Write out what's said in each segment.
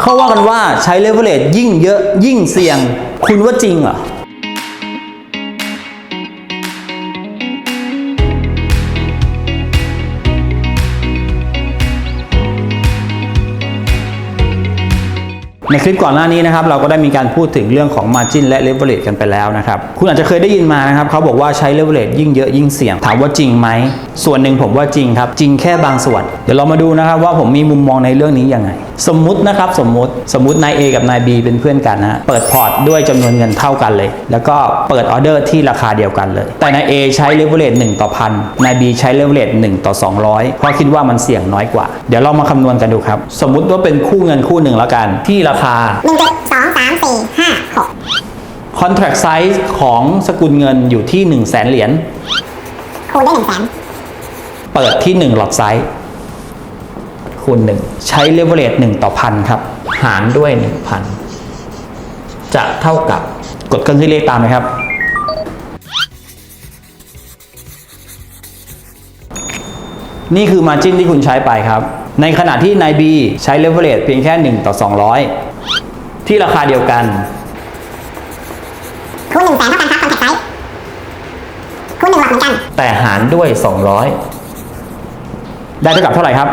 เขาว่ากันว่าใช้เลเวลเลตยิ่งเยอะยิ่งเสี่ยง คุณว่าจริงเหรอ ในคลิปก่อนหน้านี้นะครับเราก็ได้มีการพูดถึงเรื่องของ Margin และ Leverage กันไปแล้วนะครับคุณอาจจะเคยได้ยินมานะครับเขาบอกว่าใช้ Leverage ยิ่งเยอะยิ่งเสี่ยง ถามว่าจริงไหม ส่วนหนึ่งผมว่าจริงครับ จริงแค่บางส่วน เดี๋ยวเรามาดูนะครับว่าผมมีมุมมองในเรื่องนี้ยังไง สมมุตินะครับสมมุติสมมุตินาย A กับนาย B เป็นเพื่อนกันนะเปิดพอร์ตด้วยจำนวนเงินเท่ากันเลย แล้วก็เปิดออเดอร์ที่ราคาเดียวกันเลย แต่นาย A ใช้ Leverage 1 ต่อพันนาย B ใช้ Leverage 1 ต่อ 200 เพราะคิดว่ามันเสี่ยงน้อยกว่า เดี๋ยวเรามาคำนวณกันดูครับสมมุติว่าเป็นคู่เงินคู่หนึ่งแล้วกันที่ราคา หนึ่งจุดสองสามสี่ห้าหก contract size ของสกุลเงินอยู่ที่ 1 0 0 0 0แสนเหรียญ คูณได้หนึ่งแสนเปิดที่ 1 หลอดไซส์คูณ 1 ใช้ leverage 1ต่อพันครับ หารด้วย 1,000 จะเท่ากับกดเครื่องคิดเลขตามนะครับ นี่คือ margin ที่คุณใช้ไปครับ ในขณะที่นาย B ใช้ leverage เพียงแค่ 1 ต่อ 200 ที่ราคาเดียวกันคูณหนึ่งแสนเท่ากันครับคอนแทคไซส์คูณหนึ่งหลอดเหมือนกัน แต่หารด้วย 200 ได้เท่ากับเท่าไหร่ครับ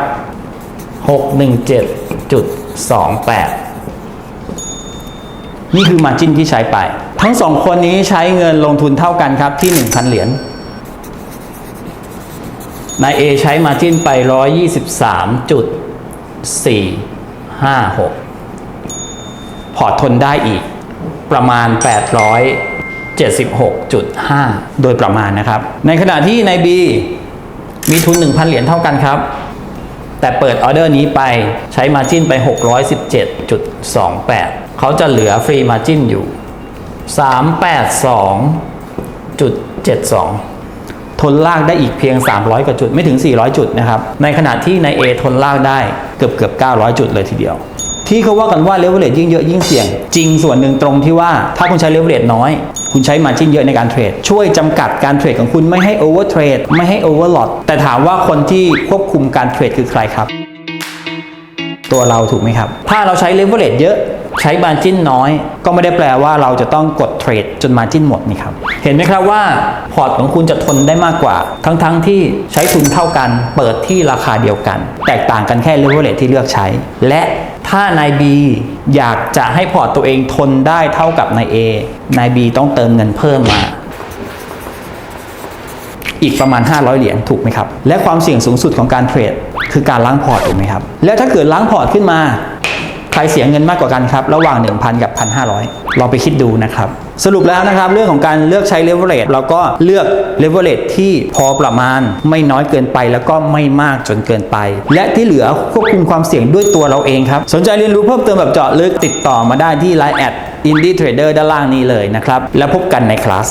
617.28 นี่คือ margin ที่ใช้ไป ทั้งสองคนนี้ใช้เงินลงทุนเท่ากันครับที่ 1,000 เหรียญ นาย A ใช้ margin ไป 123.456 พอร์ตทนได้อีกประมาณ 876.5 โดยประมาณนะครับ ในขณะที่ใน B มีทุน 1,000 เหรียญเท่ากันครับ แต่เปิดออเดอร์นี้ไปใช้มาจิ้นไป 617.28 เขาจะเหลือฟรีมาจิ้นอยู่ 382.72 ทนลากได้อีกเพียง 300 กว่าจุดไม่ถึง 400 จุดนะครับ ในขณะที่ใน A ทนลากได้เกือบเกือบ900 จุดเลยทีเดียว ที่เขาว่ากันว่าเลเวลเลตยิ่งเยอะยิ่งเสี่ยง จริงส่วนหนึ่งตรงที่ว่าถ้าคุณใช้เลเวลเลตน้อย คุณใช้มาจิ้นเยอะในการเทรด ช่วยจำกัดการเทรดของคุณไม่ให้โอเวอร์เทรดไม่ให้โอเวอร์ลอตแต่ถามว่าคนที่ควบคุมการเทรดคือใครครับตัวเราถูกไหมครับ ถ้าเราใช้เลเวลเลตเยอะ ใช้มาจิ้นน้อย ก็ไม่ได้แปลว่าเราจะต้องกดเทรดจนมาจิ้นหมดนี่ครับ เห็นไหมครับว่าพอร์ตของคุณจะทนได้มากกว่า ทั้งๆทที่ใช้ทุนเท่ากัน เปิดที่ราคาเดียวกัน แตกต่างกันแค่เลเวลเลตที่เลือกใช้ และถ้านาย B อยากจะให้พอร์ตตัวเองทนได้เท่ากับนาย A นาย B ต้องเติมเงินเพิ่มมาอีกประมาณ 500 เหรียญถูกไหมครับ และความเสี่ยงสูงสุดของการเทรดคือการล้างพอร์ตถูกไหมครับ แล้วถ้าเกิดล้างพอร์ตขึ้นมา ใครเสียเงินมากกว่ากันครับ ระหว่าง 1,000 กับ 1,500 เราไปคิดดูนะครับ สรุปแล้วนะครับ เรื่องของการเลือกใช้เลเวลเลตเราก็เลือกเลเวลเลตที่พอประมาณไม่น้อยเกินไปแล้วก็ไม่มากจนเกินไป และที่เหลือควบคุมความเสี่ยงด้วยตัวเราเองครับ สนใจเรียนรู้เพิ่มเติมแบบเจาะลึกติดต่อมาได้ที่ Line แอด Indie Trader ด้านล่างนี้เลยนะครับ แล้วพบกันในคลาส